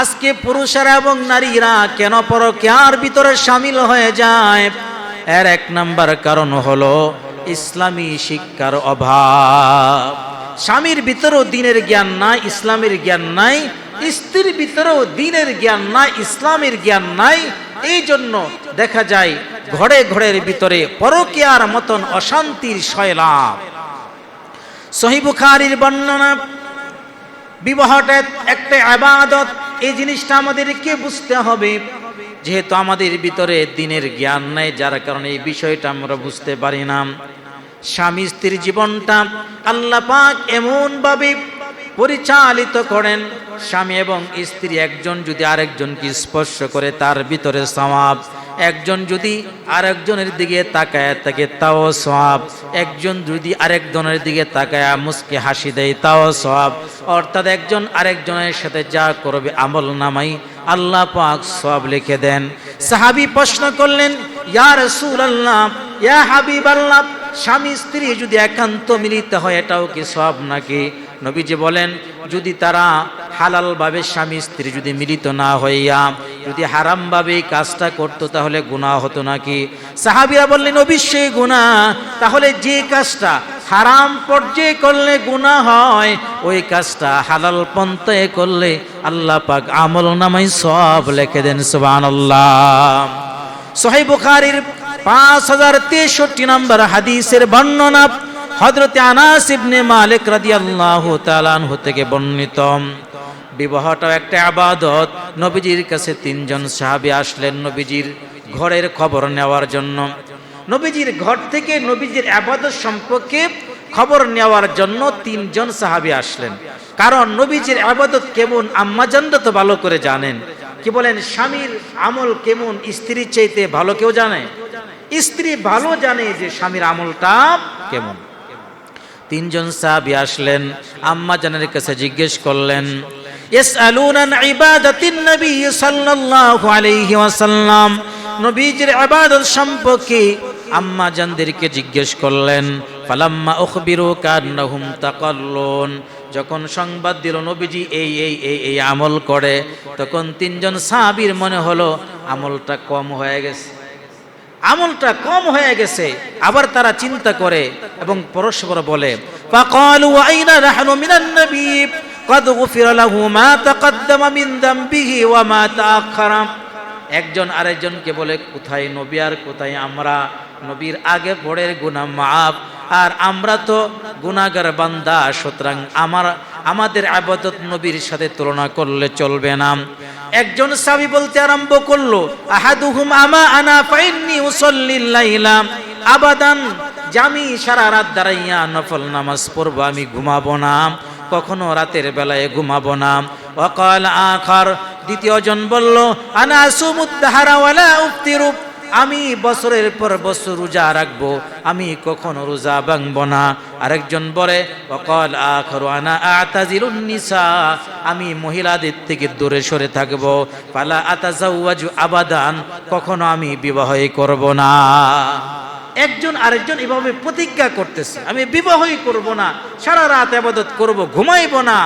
আজকে পুরুষেরা এবং নারীরা কেন পরকিয়ার ভিতরে সামিল হয়ে যায়? এর এক নাম্বার কারণ হলো ইসলামী শিক্ষার অভাব। স্বামীর ভিতরেও দিনের জ্ঞান নাই, ইসলামের জ্ঞান নাই, স্ত্রীর ভিতরেও দিনের জ্ঞান নাই, ইসলামের জ্ঞান নাই। এই জন্য দেখা যায় ঘরে ঘরের ভিতরে পরকিয়ার মতন অশান্তির শয়লাভ সহিবুখারির বর্ণনা, বিবাহটা একটা আবাদত এই জিনিসটা আমাদেরকে বুঝতে হবে। যেহেতু আমাদের ভিতরে দিনের জ্ঞান নাই, যার কারণে এই বিষয়টা আমরা বুঝতে পারি না। স্বামী স্ত্রীর জীবনটা আল্লাহ পাক এমনভাবে পরিচালিত করেন, স্বামী এবং স্ত্রী একজন যদি আরেকজনকে স্পর্শ করে তার ভিতরে সমাপ একজন যদি আরেকজনের দিকে তাকায় থাকে তাও সব একজন যদি আরেকজনের দিকে তাকায়, মুসকে হাসি দেয়, তাও সব অর্থাৎ একজন আরেকজনের সাথে যা করবে আমল নামাই আল্লাহ পাক সব লিখে দেন। সাহাবি প্রশ্ন করলেন, ইয়া রাসূলুল্লাহ, ইয়া হাবিবাল্লাহ, স্বামী স্ত্রী যদি একান্ত মিলিত হয়, এটাও কি সব নাকি? নবীজি বলেন, যদি তারা হালালভাবে স্বামী স্ত্রী যদি মিলিত না হইয়া যদি হারামভাবে এই কাজটা করতো তাহলে গুণা হতো নাকি? সাহাবিরা বললেন, অবশ্যই গুণা তাহলে যে কাজটা হারাম পর্যায়ে করলে গুণা হয়, ওই কাজটা হালাল পন্থায় করলে আল্লাহ পাক আমল নামাই সব লেখে দেন, সুবহানাল্লাহ। সহিহ বুখারীর পাঁচ হাজার তেষট্টি নম্বর হাদিসের বর্ণনা হজরতে আনাস ইবনে মালিক রাদিয়াল্লাহু তাআলা থেকে বর্ণিত। বিবাহটা একটা আবাদত। নবীজির কাছে তিনজন সাহাবী আসলেন নবীজির ঘরের খবর নেওয়ার জন্য। নবীজির ঘর থেকে নবীজির আবাদত সম্পর্কে খবর নেওয়ার জন্য তিনজন সাহাবী আসলেন। কারণ নবীজির আবাদত কেমন আম্মাজানরা তো ভালো করে জানেন। কি বলেন, স্বামীর আমল কেমন, স্ত্রীর চাইতে ভালো কেউ জানে? স্ত্রী ভালো জানে যে স্বামীর আমলটা কেমন। তিনজন সাহাবী আসলেন, আম্মা জানের কাছে জিজ্ঞেস করলেন يسألون عن عبادة النبي صلى الله عليه وسلم নবীজির ইবাদত সম্পর্কে আম্মা জানদেরকে জিজ্ঞেস করলেন ফালাম্মা উখবিরু কান্নাহুম তাকাল্লুন যখন সংবাদ দিল নবীজি এই এই এই এই আমল করে তখন তিনজন সাহাবীর মনে হলো আমলটা কম হয়ে গেছে আমলটা কম হয়ে গেছে আবার তারা চিন্তা করে এবং পরস্পর বলে ফাকালু আইনা নাহনু মিনান নবী কদ একজন আরেকজনকে বলে, কোথায় নবী আর কোথায় আমরা? নবীর আগে ভোরের গুনা মাফ। আর আমরা তো গুনাগার বান্দা, সুতরাং আমার, আমাদের আবাদত নবীর সাথে তুলনা করলে চলবে না। একজন সাবি বলতে আরম্ভ করল, আহাদুহুম আমা আনা ফাইন্নি উসাল্লিল আবাদান জামি সারা রাত দাঁড়াইয়া নফল নামাজ পড়ব, আমি ঘুমাবো না। কখনো রাতের বেলায় ঘুমাবো না। অকাল আখার, দ্বিতীয় জন বলল, আনা সুমুদ্দাহারা ওয়ালা উফতিরু। আমি বছরের পর বছর রোজা রাখব, আমি কখনো রোজা ভাঙবো না। আরেকজন বলে, অকল আখরু আনা আতাজিরুন নিসা। আমি মহিলাদের থেকে দূরে সরে থাকব। পালা আতাজাওয়াজু আবাদান। কখনো আমি বিবাহই করব না। একজন আরেকজন এভাবে প্রতিজ্ঞা করতেছে। আমি বিবাহই করব না, সারা রাত আবাদত করব, ঘুমাইব না।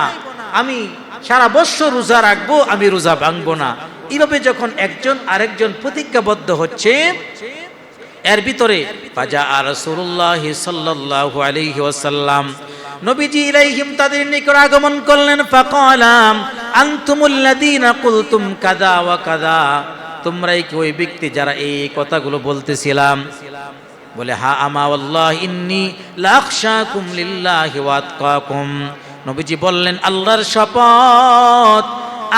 আমি সারা বছর রোজা রাখব, আমি রোজা ভাঙব না। এইভাবে যখন একজন আরেকজন প্রতিজ্ঞাবদ্ধ হচ্ছে, এর ভিতরে, ফাজা আর রাসূলুল্লাহ সাল্লাল্লাহু আলাইহি ওয়াসাল্লাম। নবীজি ইলাইহিম তাদের নিকট আগমন করলেন ফাকালাম আনতুমুল্লাযীনা কুলতুম কাযা ওয়া কাযা। তোমরাই কি ওই ব্যক্তি যারা এই কথাগুলো বলতেছিলাম? বলে, হা আমা আল্লাহ ইন্নি লাখশাকুম লিল্লাহি ওয়া আতকাকুম। নবীজি বললেন, আল্লাহর শপথ।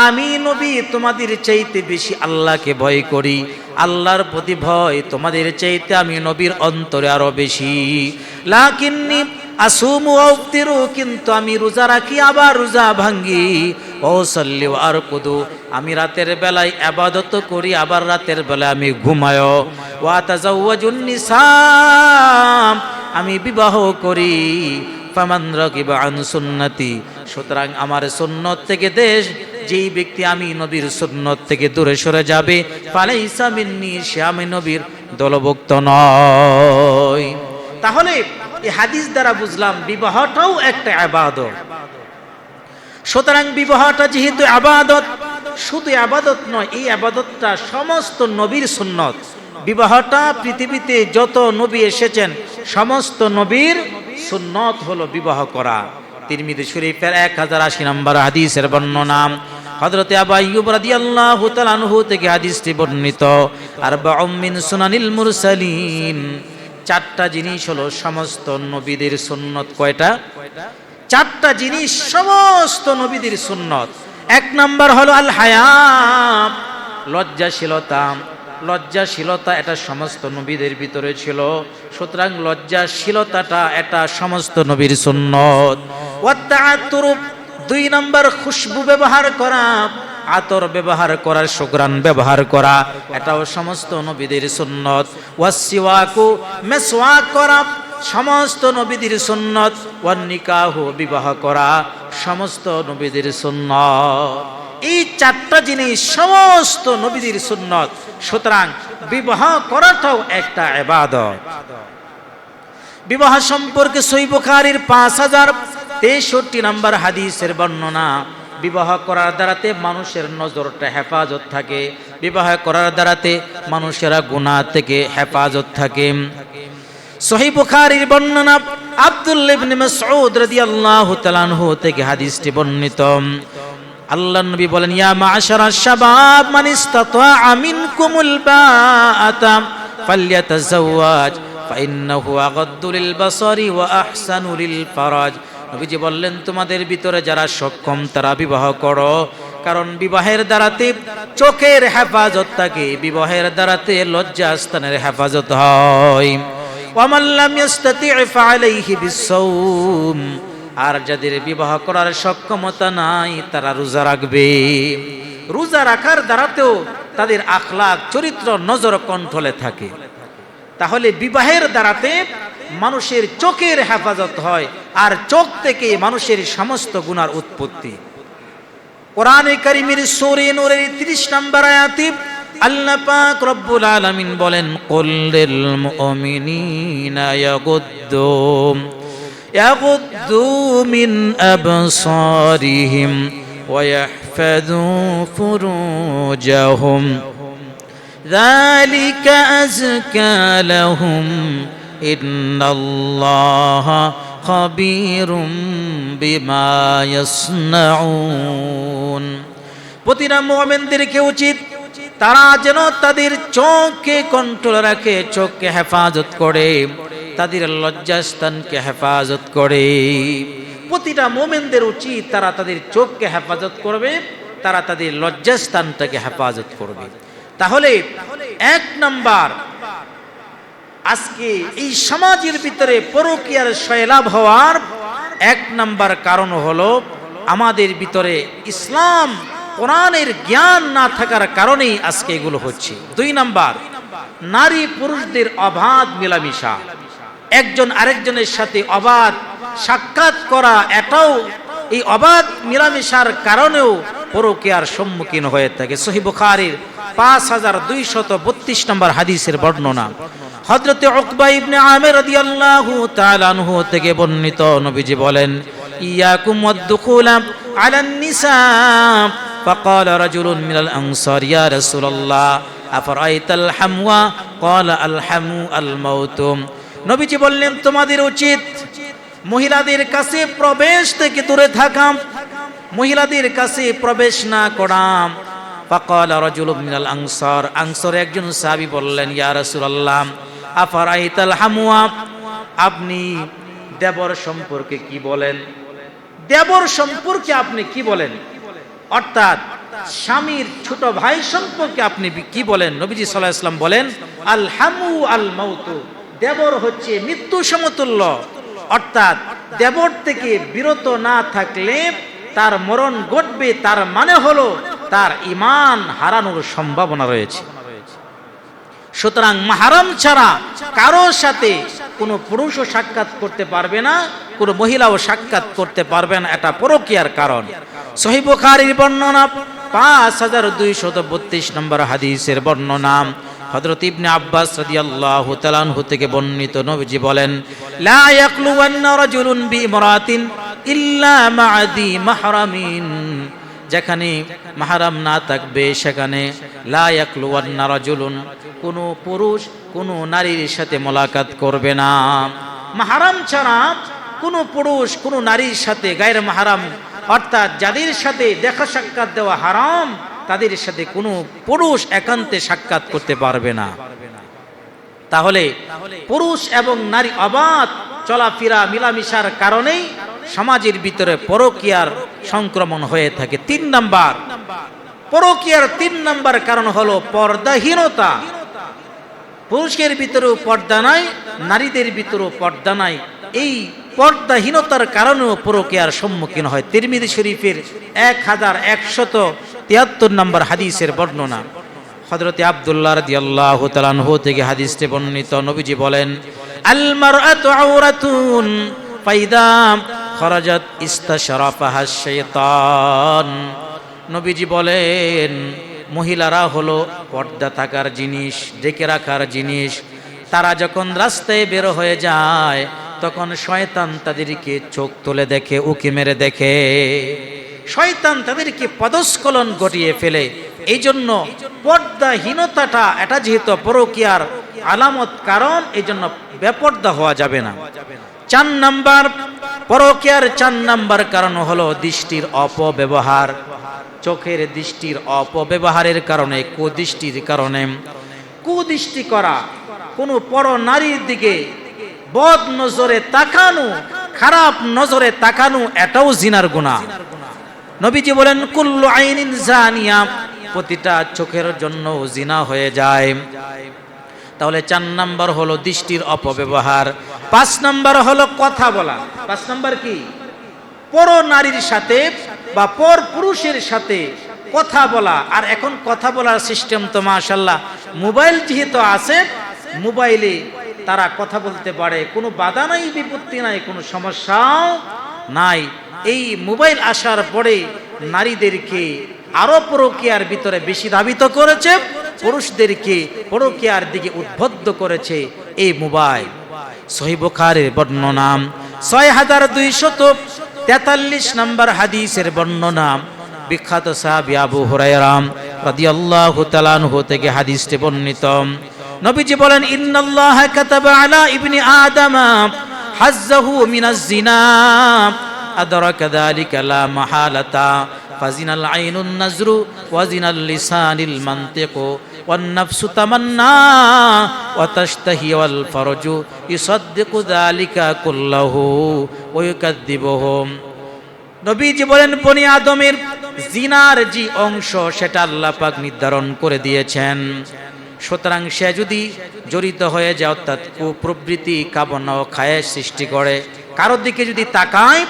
আমি নবী, তোমাদের চাইতে বেশি আল্লাহকে ভয় করি। আল্লাহর প্রতি ভয় তোমাদের চাইতে আমি নবীর অন্তরে আরও বেশি। লাকিন্নি আসুমু আফতিরু কিন্তু আমি রোজা রাখি, আবার রোজা ভাঙ্গি। ও আর কুদু আমি রাতের বেলায় আবাদত করি, আবার রাতের বেলায় আমি ঘুমায় আমি বিবাহ করি। আন সুন্নতি, সুতরাং আমার সুন্নত থেকে দেশ, যেই ব্যক্তি আমি নবীর সুন্নত থেকে দূরে সরে যাবে, ফালাইসা মিন্নি, সে আমি নবীর দলভুক্ত নয় তাহলে হাদিস দ্বারা বুঝলাম বিবাহটাও একটা আবাদত। সুতরাং বিবাহটা যেহেতু আবাদত, শুধু আবাদত নয়, এই আবাদতটা সমস্ত নবীর সুন্নত। বিবাহটা পৃথিবীতে যত নবী এসেছেন, সমস্ত নবীর সুন্নত হলো বিবাহ করা। তিরমিদি শরীফের এক হাজার আশি নম্বর হাদিসের বর্ণনা, হযরতে আবু আইয়ুব রাদিয়াল্লাহু তাআলা আনহু থেকে হাদিসটি বর্ণিত আর মিন সুনানিল মুরসালিন। চারটা জিনিস হলো সমস্ত নবীদের সুন্নত কয়টা? চারটা জিনিস সমস্ত নবীদের সুন্নত। এক নাম্বার হলো আল হায়াম লজ্জাশীলতা। লজ্জাশীলতা এটা সমস্ত নবীদের ভিতরে ছিল। সুতরাং লজ্জাশীলতাটা এটা সমস্ত নবীর সুন্নত। দুই নম্বর খুশবু ব্যবহার করা, আতর ব্যবহার করার সুগ্রান ব্যবহার করা, এটাও সমস্ত নবীদের সুন্নত। ওয়াসিওয়াকু মেসওয়াক করা, সমস্ত নবীদের সুন্নত। ওয়ান নিকাহ, বিবাহ করা, সমস্ত নবীদের সুন্নত। এই চারটা জিনিস সমস্ত নবীদের সুন্নত। সুতরাং বিবাহ করাটাও একটা এবাদত বিবাহ সম্পর্কে সই বুখারীর পাঁচ হাজার তেষট্টি নম্বর হাদিসের বর্ণনা, বিবাহ করার দ্বারাতে মানুষের নজরটা হেফাজত থাকে, বিবাহ করার দ্বারাতে মানুষেরা গুণা থেকে হেফাজত থাকে। সহি বর্ণনা আব্দুল্লাহ ইবনে মাসউদ রাদিয়াল্লাহু তাআলা থেকে হাদিসটি বর্ণিত। আল্লাহ নবী বলেন, ইয়া মাশারা শাবাব, মান ইসতাতা মিনকুমুল বাআতা ফালইয়াতাজাওয়াজ ফাইন্নাহু আগাদ্দু লিল বাসারি ওয়া আহসানু লিল ফারাজ। নবীজি বললেন, তোমাদের ভিতরে যারা সক্ষম, তারা বিবাহ করো। কারণ বিবাহের দ্বারাতে চোখের হেফাজত থাকে, বিবাহের দ্বারাতে লজ্জাস্থানের হেফাজত হয়। ওয়ামাল্লাম ইয়াস্তাতি ফালাইহি বিসসাওম। আর যাদের বিবাহ করার সক্ষমতা নাই, তারা রোজা রাখবে। রোজা রাখার দ্বারাতেও তাদের আখলাক চরিত্র, নজর কণ্ঠলে থাকে। তাহলে বিবাহের দ্বারাতে মানুষের চোখের হেফাজত হয়, আর চোখ থেকে মানুষের সমস্ত গুনার উৎপত্তি। কোরআনে কারিমের সূরা নূরের 30 নম্বর আয়াতে আল্লাহ পাক রব্বুল আলামিন বলেন কুল্লিল মুমিনিনা ইয়াগুদ্দু ইয়াগুদ্দু মিন আবসারিহিম ওয়া ইয়াহফাযু ফুরুজাহুম ذلك أزكى لهم إن الله خبير بما يصنعون প্রতিটা মোমেনদেরকে উচিত তারা যেন তাদের চোখকে কন্ট্রোল রাখে চোখকে হেফাজত করে তাদের লজ্জাস্থানকে হেফাজত করে। প্রতিটা মোমেনদের উচিত তারা তাদের চোখকে হেফাজত করবে, তারা তাদের লজ্জাস্থানটাকে হেফাজত করবে। তাহলে এক নাম্বার, আজকে এই সমাজের ভিতরে পরকিয়ার সয়লাভ হওয়ার এক নাম্বার কারণ হলো আমাদের ভিতরে ইসলাম কোরআনের জ্ঞান না থাকার কারণেই আজকে এগুলো হচ্ছে। দুই নাম্বার, নারী পুরুষদের অবাধ মেলামেশা। একজন আরেকজনের সাথে অবাধ সাক্ষাৎ করা এটাও এই অবাধ মিলামেশার কারণেও পরকীয়ার সম্মুখীন হয়ে থাকে সহি বুখারীর পাঁচ হাজার দুইশত বত্রিশ নম্বর হাদিসের বর্ণনা হজরতে অকবা ইবনে আমের রাদিয়াল্লাহু তাআলা আনহু থেকে বর্ণিত নবীজি বলেন ইয়াকুম ওয়াদখুলা আলান নিসা فقال رجل من الأنصار يا رسول الله أفرأيت الحموى قال الحمو الموت নবীজি বললেন, তোমাদের উচিত মহিলাদের কাছে প্রবেশ থেকে দূরে থাকাম মহিলাদের কাছে প্রবেশ না করাম ফাকাল রাজুল মিনাল আনসার। আনসার একজন সাহাবী বললেন, ইয়া রাসূলুল্লাহ, আফারাইতাল হামুয়া আপনি দেবর সম্পর্কে কি বলেন? দেবর সম্পর্কে আপনি কি বলেন? অর্থাৎ স্বামীর ছোট ভাই সম্পর্কে আপনি কি বলেন? নবীজি সাল্লাহ ইসলাম বলেন, আল হামু আল মাউতু। দেবর হচ্ছে মৃত্যু সমতুল্য। অর্থাৎ দেবর থেকে বিরত না থাকলে তার মরণ ঘটবে, তার মানে হলো তার ইমান হারানোর সম্ভাবনা রয়েছে। সুতরাং মাহারাম ছাড়া কারও সাথে কোনো পুরুষও সাক্ষাৎ করতে পারবে না, কোনো মহিলাও সাক্ষাৎ করতে পারবে না, এটা পরকিয়ার কারণ। সহিবুখারির বর্ণনা পাঁচ হাজার দুইশত বত্রিশ নম্বর হাদিসের বর্ণনা। হযরত ইবনে আব্বাস তাআলা আনহু থেকে বর্ণিত নবীজি বলেন, লা ইয়াকলুওয়ান্না রাজুলুন বিইমরাতিন ইল্লা মা'দি মাহরামিন। যেখানে মাহারাম না থাকবে, সেখানে লায়াকলুয়ান্না রাজুলুন কোনো পুরুষ কোনো নারীর সাথে মোলাকাত করবে না। মাহারাম ছাড়া কোনো পুরুষ কোনো নারীর সাথে গায়ের মাহারাম অর্থাৎ যাদের সাথে দেখা সাক্ষাৎ দেওয়া হারাম, তাদের সাথে কোনো পুরুষ একান্তে সাক্ষাৎ করতে পারবে না। তাহলে পুরুষ এবং নারী অবাধ চলাফেরা, মিলামিশার কারণেই সমাজের ভিতরে পরকিয়ার সংক্রমণ হয়ে থাকে। তিন নাম্বার, পরকিয়ার তিন নাম্বার কারণ হলো পর্দাহীনতা। পুরুষের ভিতরেও পর্দা নাই, নারীদের ভিতরেও পর্দা নাই। এই পর্দাহীনতার কারণেও পরকিয়ার সম্মুখীন হয়। তিরমিদি শরীফের এক হাজার একশত তিয়াত্তর নম্বর হাদিসের বর্ণনা। হজরতে আবদুল্লাহ রাদিয়াল্লাহু তাআলা আনহু থেকে হাদিসটি বর্ণিত। নবীজি বলেন আল মারআতু আওরাতুন ফাইদা খরাজাত ইস্তাশরাফাহা শাইতান নবীজি বলেন, মহিলারা হলো পর্দা থাকার জিনিস, ডেকে রাখার জিনিস। তারা যখন রাস্তায় বের হয়ে যায় তখন শয়তান তাদেরকে চোখ তুলে দেখে, উকি মেরে দেখে। শয়তান তাদেরকে পদস্খলন ঘটিয়ে ফেলে। এই জন্য পর্দাহীনতাটা, এটা যেহেতু পরকিয়ার আলামত, কারণ এই জন্য বেপর্দা হওয়া যাবে না। চার নাম্বার, পরকিয়ার চার নাম্বার কারণ হলো দৃষ্টির অপব্যবহার। চোখের দৃষ্টির অপব্যবহারের কারণে, কুদৃষ্টির কারণে। কুদৃষ্টি করা, কোনো পর নারীর দিকে বদ নজরে তাকানো, খারাপ নজরে তাকানো, এটাও জিনার গুণা নবীজি বলেন, কুল্লু আইনিন জানিয়া প্রতিটা চোখের জন্য জিনা হয়ে যায়। তাহলে চার নাম্বার হলো দৃষ্টির অপব্যবহার। পাঁচ নাম্বার হলো কথা বলা। পাঁচ নাম্বার কি? পর নারীর সাথে বা পর পুরুষের সাথে কথা বলা। আর এখন কথা বলার সিস্টেম তো মাশাল্লাহ মোবাইল যেহেতু আছে, মোবাইলে তারা কথা বলতে পারে। কোনো বাধা নাই, বিপত্তি নাই, কোনো সমস্যাও নাই। এই মোবাইল আসার পরে নারীদেরকে আরও পরকিয়ার ভিতরে বেশি ধাবিত করেছে, পুরুষদেরকে পরকিয়ার দিকে উদ্বুদ্ধ করেছে এই মোবাইল। সহিবখারের বর্ণনা। ছয় হাজার দুইশত তেতাল্লিশ নম্বর হাদিসের বর্ণনা। বিখ্যাত সাহাবি আবু হুরায়রাম রাদিয়াল্লাহু তাআলা থেকে হাদিসটি বর্ণিত। নবীজি বলেন ইন্নাল্লাহ কাতাবা আলা ইবনি আদম হাজ্জাহু মিনাজ জিনা আদরাকা যালিকা লা মাহালাতা ফাজিনাল আইনুন নাজরু ওয়াজিনাল লিসানিল মানতিকু والنفس تمنى وتشتهي والفرج يصدق ذلك كله ويكذبهم নবীজি বলেন বনি আদমের জিনার যে অংশ সেটা আল্লাহ পাক নির্ধারণ করে দিয়েছেন সুতরাং সে যদি জড়িত হয়ে যায়, অর্থাৎ কুপ্রবৃত্তি কামনা ও খায়ের সৃষ্টি করে, কারোর দিকে যদি তাকায়,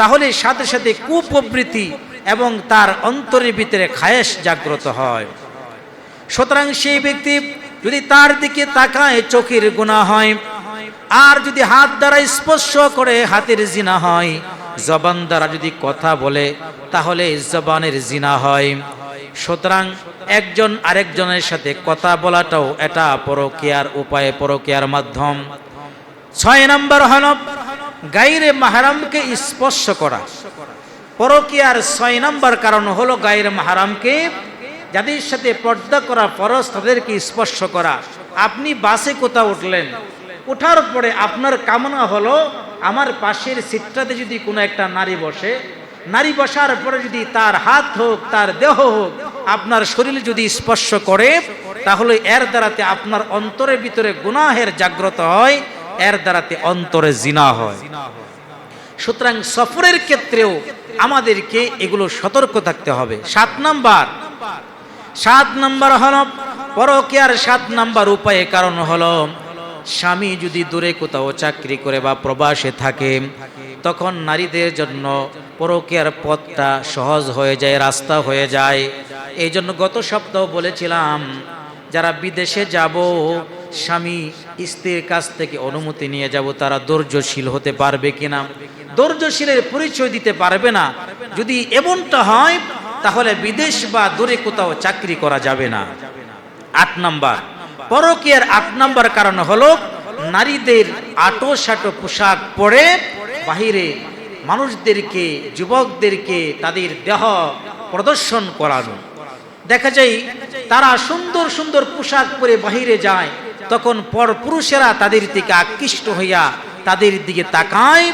তাহলে সাথে সাথে কুপ্রবৃত্তি এবং তার অন্তরের ভিতরে খায়েশ জাগ্রত হয়। সুতরাং সেই ব্যক্তি যদি তার দিকে তাকায়, চোখের গুণা হয়, আর যদি হাত দ্বারা স্পর্শ করে, হাতের জিনা হয়, জবান দ্বারা যদি কথা বলে, তাহলে জবানের জিনা হয়। সুতরাং একজন আরেকজনের সাথে কথা বলাটাও এটা পরকিয়ার উপায়ে, পরকিয়ার মাধ্যম। ছয় নম্বর হল, গাইরে মাহারামকে স্পর্শ করা। পরকিয়ার ছয় নম্বর কারণ হলো, গাইরে মাহারামকে যাদের সাথে পর্দা করা ফরজ, তাদেরকে স্পর্শ করা। আপনি বাসে কোথাও উঠলেন ওঠার পরে আপনার কামনা হলো, আমার পাশের সিটটাতে যদি কোনো একটা নারী বসে নারী বসার পরে যদি তার হাত হোক, তার দেহ হোক, আপনার শরীর যদি স্পর্শ করে, তাহলে এর দ্বারাতে আপনার অন্তরের ভিতরে গুনাহের জাগ্রত হয়, এর দ্বারাতে অন্তরে জিনা হয়। সুতরাং সফরের ক্ষেত্রেও আমাদেরকে এগুলো সতর্ক থাকতে হবে। সাত নাম্বার। সাত নাম্বার হল পরকিয়ার সাত নাম্বার উপায়ে কারণ হলো স্বামী যদি দূরে কোথাও চাকরি করে বা প্রবাসে থাকে, তখন নারীদের জন্য পরকিয়ার পথটা সহজ হয়ে যায়, রাস্তা হয়ে যায়। এই জন্য গত সপ্তাহ বলেছিলাম, যারা বিদেশে যাব, স্বামী স্ত্রীর কাছ থেকে অনুমতি নিয়ে যাব, তারা ধৈর্যশীল হতে পারবে কিনা? ধৈর্যশীলের পরিচয় দিতে পারবে না। যদি এমনটা হয়, তাহলে বিদেশ বা দূরে কোথাও চাকরি করা যাবে না। আট নাম্বার পরকীয়ার আট নাম্বার কারণ হলো নারীদের আটো সাটো পোশাক পরে বাহিরে মানুষদেরকে, যুবকদেরকে তাদের দেহ প্রদর্শন করানো। দেখা যায় তারা সুন্দর সুন্দর পোশাক পরে বাহিরে যায়, তখন পর পুরুষেরা তাদের দিকে আকৃষ্ট হইয়া তাদের দিকে তাকায়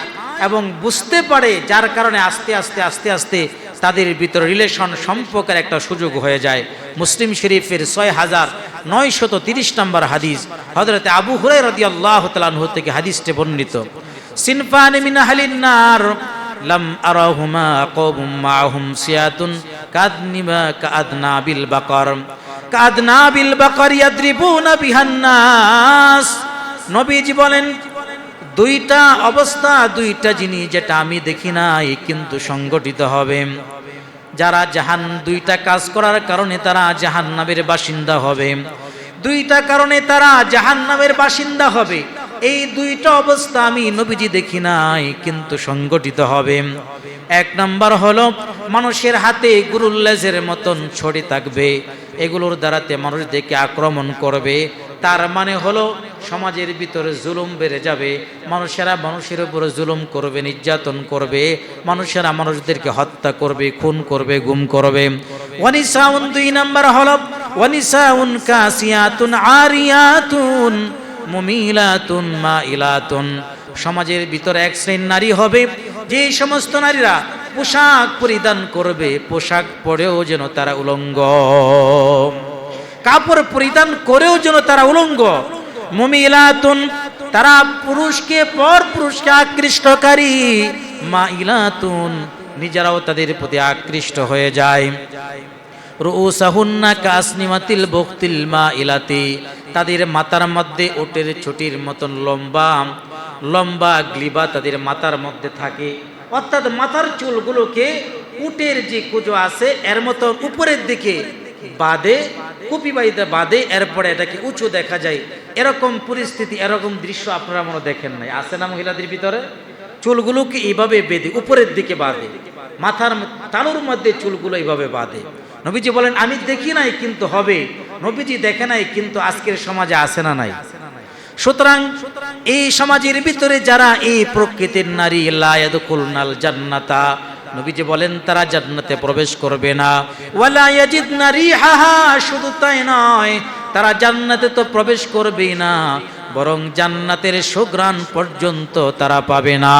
এবং বুঝতে পারে যার কারণে আস্তে আস্তে আস্তে আস্তে তাদের ভিতরে রিলেশন সম্পর্কের একটা সুযোগ হয়ে যায়। মুসলিম শরীফের ছয় হাজার নয়শত তিরিশ নম্বর হাদিস হজরতে আবু হুরাই রদি আল্লাহ তালাহ থেকে হাদিসটি বর্ণিত। সিনফান মিন আহলিন নার, লাম আরাহুমা কওমুম মাআহুম সিয়াতুন কাদনিমা কাদনা বিল বাকর। কাদনা বিল বাকর ইয়াদ্রিবুনা বিহান নবীজি বলেন দুইটা অবস্থা, দুইটা জিনিস যেটা আমি দেখি নাই, কিন্তু সংগঠিত হবে। যারা জাহান, দুইটা কাজ করার কারণে তারা জাহান নামের বাসিন্দা হবে। দুইটা কারণে তারা জাহান নামের বাসিন্দা হবে। এই দুইটা অবস্থা আমি নবীজি দেখি নাই, কিন্তু সংগঠিত হবে। এক নাম্বার হলো, মানুষের হাতে গুরুল্লাজের মতন ছড়ি থাকবে। এগুলোর দ্বারাতে মানুষদেরকে আক্রমণ করবে। তার মানে হলো সমাজের ভিতরে জুলুম বেড়ে যাবে, মানুষেরা মানুষের উপরে জুলুম করবে, নির্যাতন করবে, মানুষেরা মানুষদেরকে হত্যা করবে, খুন করবে, গুম করবে। ওয়ানিসাউন দুই নাম্বার হলো ওয়ানিসাউন কাসিয়াতুন আরিয়াতুন মুমিলাতুন মাইলাতুন। সমাজের ভিতরে এক শ্রেণির নারী হবে, যে সমস্ত নারীরা পোশাক পরিধান করবে, পোশাক পরেও যেন তারা উলঙ্গ। কাপড় পরিধান করেও যেন তারা উলঙ্গ। মুমিলাতুন, তারা পুরুষকে পর পুরুষকে আকৃষ্টকারী মা ইলাতুন নিজেরাও তাদের প্রতি আকৃষ্ট হয়ে যায়। রুসাহুন্না কাসনিমাতিল বক্তিল মা ইলাতি তাদের মাথার মধ্যে ওটের ছুটির মতন লম্বা লম্বা গ্লিবা তাদের মাথার মধ্যে থাকে। অর্থাৎ মাথার চুলগুলোকে উটের যে কুজো আছে, এর মতো উপরের দিকে বাদে কুপি বাড়িতে বাদে, এরপরে এটাকে উঁচু দেখা যায়। এরকম পরিস্থিতি, এরকম দৃশ্য আপনারা মনে দেখেন নাই। আছে না মহিলাদের ভিতরে? চুলগুলোকে এইভাবে বেঁধে, উপরের দিকে বাঁধে। মাথার তালুর মধ্যে চুলগুলো এইভাবে বাঁধে। নবীজি বলেন, আমি দেখি নাই, কিন্তু হবে। নবীজি দেখে নাই, কিন্তু আজকের সমাজে আসে না নাই? সুতরাং এই সমাজের ভিতরে যারা এই প্রকৃতির নারী লায়াদুকুলনাল জান্নাতা নবীজি বলেন, তারা জান্নাতে প্রবেশ করবে না। ওয়ালা ইয়াজিদনা রিহাহা, শুধু তাই নয়, তারা জান্নাতে তো প্রবেশ করবেই না, বরং জান্নাতের সুগ্রাণ পর্যন্ত তারা পাবে না।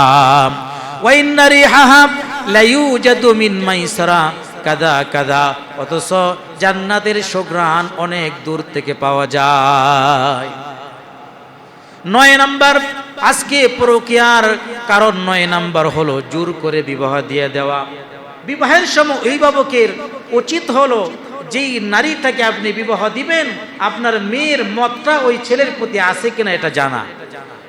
ওয়াইন্না রিহাহা লাইউজাদু মিন মাইসরা, কাদা কাদা, অথচ জান্নাতের সুগ্রাণ অনেক দূর থেকে পাওয়া যায়। নয় নাম্বার আজকে প্রক্রিয়ার কারণ নয়, নাম্বার হলো জোর করে বিবাহ দিয়ে দেওয়া। বিবাহের সময় অভিভাবকের উচিত হলো যেই নারীটাকে আপনি বিবাহ দিবেন, আপনার মেয়ের মতটা ওই ছেলের প্রতি আছে কিনা এটা জানা।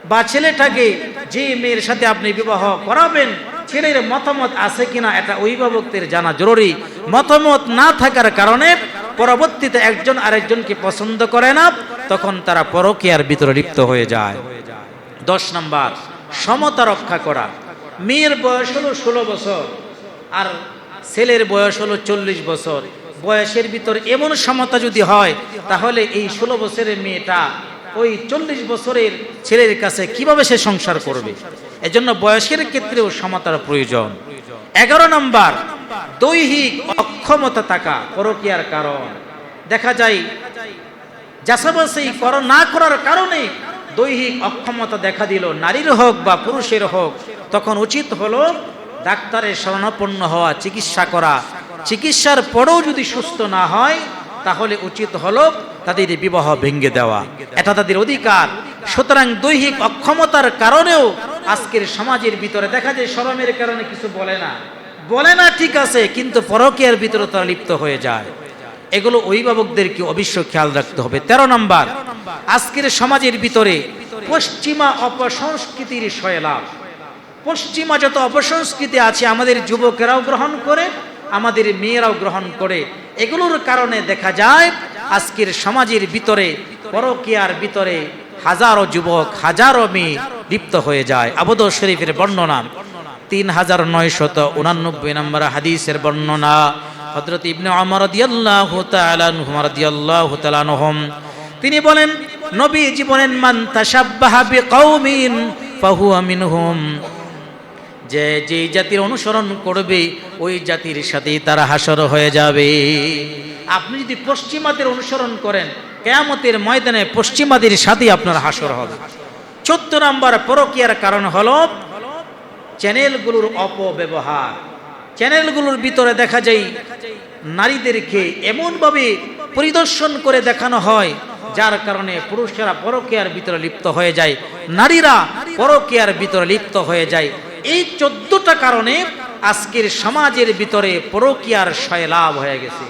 বা ছেলেটাকে যে মেয়ের সাথে আপনি বিবাহ করাবেন, ছেলের মতামত আছে কিনা এটা অভিভাবকদের জানা জরুরি। মতামত না থাকার কারণে পরবর্তীতে একজন আরেকজনকে পছন্দ করে না, তখন তারা পরকীয়ার ভিতরে লিপ্ত হয়ে যায়। দশ নাম্বার, সমতা রক্ষা করা। মেয়ের বয়স হলো ষোলো বছর, আর ছেলের বয়স হলো চল্লিশ বছর। বয়সের ভিতর এমন সমতা যদি হয়, তাহলে এই ষোলো বছরের মেয়েটা ওই চল্লিশ বছরের ছেলের কাছে কীভাবে সে সংসার করবে? এজন্য বয়সের ক্ষেত্রেও সমতার প্রয়োজন। এগারো নম্বর, দৈহিক অক্ষমতা থাকা পরকিয়ার কারণ। দেখা যায় যাচাবাসি কর না করার কারণে দৈহিক অক্ষমতা দেখা দিল, নারীর হোক বা পুরুষের হোক, তখন উচিত হলো ডাক্তারের শরণাপন্ন হওয়া, চিকিৎসা করা। চিকিৎসার পরেও যদি সুস্থ না হয়, তাহলে উচিত হলো তাদের বিবাহ ভেঙে দেওয়া। এটা তাদের অধিকার। সুতরাং দৈহিক অক্ষমতার কারণেও আজকের সমাজের ভিতরে দেখা যায় শরমের কারণে কিছু বলে না। বলে না ঠিক আছে, কিন্তু পরকীয়ার ভিতরে তারা লিপ্ত হয়ে যায়। এগুলো অভিভাবকদেরকে অবশ্য খেয়াল রাখতে হবে। তেরো নম্বর, আজকের সমাজের ভিতরে পশ্চিমা অপসংস্কৃতির সয়লাভ। পশ্চিমা যত অপসংস্কৃতি আছে, আমাদের যুবকেরাও গ্রহণ করে, আমাদের মেয়েরাও গ্রহণ করে। এগুলোর কারণে দেখা যায়, আজকের সমাজের ভিতরে পরকিয়ার ভিতরে হাজারো যুবক, হাজারো মেয়ে লিপ্ত হয়ে যায়। আবদ শরীফের বর্ণনা, তিন হাজার নয়শত উনানব্বই নম্বর হাদিসের বর্ণনা হজরত ইবনে আনহু রাদিয়াল্লাহু তিনি বলেন, নবী জীবনের মান তাশাব্বাহা বিকাউমিন ফাহুয়া মিনহুম। যে যে জাতির অনুসরণ করবে, ওই জাতির সাথেই তারা হাসর হয়ে যাবে। আপনি যদি পশ্চিমাদের অনুসরণ করেন, কেয়ামতের ময়দানে পশ্চিমাদের সাথেই আপনার হাসর হবে। চোদ্দ নম্বর পরকিয়ার কারণ হল, চ্যানেলগুলোর অপব্যবহার। চ্যানেলগুলোর ভিতরে দেখা যায়, নারীদেরকে এমনভাবে পরিদর্শন করে দেখানো হয়, যার কারণে পুরুষেরা পরকেয়ার ভিতরে লিপ্ত হয়ে যায়, নারীরা পরকেয়ার ভিতরে লিপ্ত হয়ে যায়। এই চোদ্দটা কারণে আজকের সমাজের ভিতরে পরকীয়ার শয়লাভ হয়ে গেছে।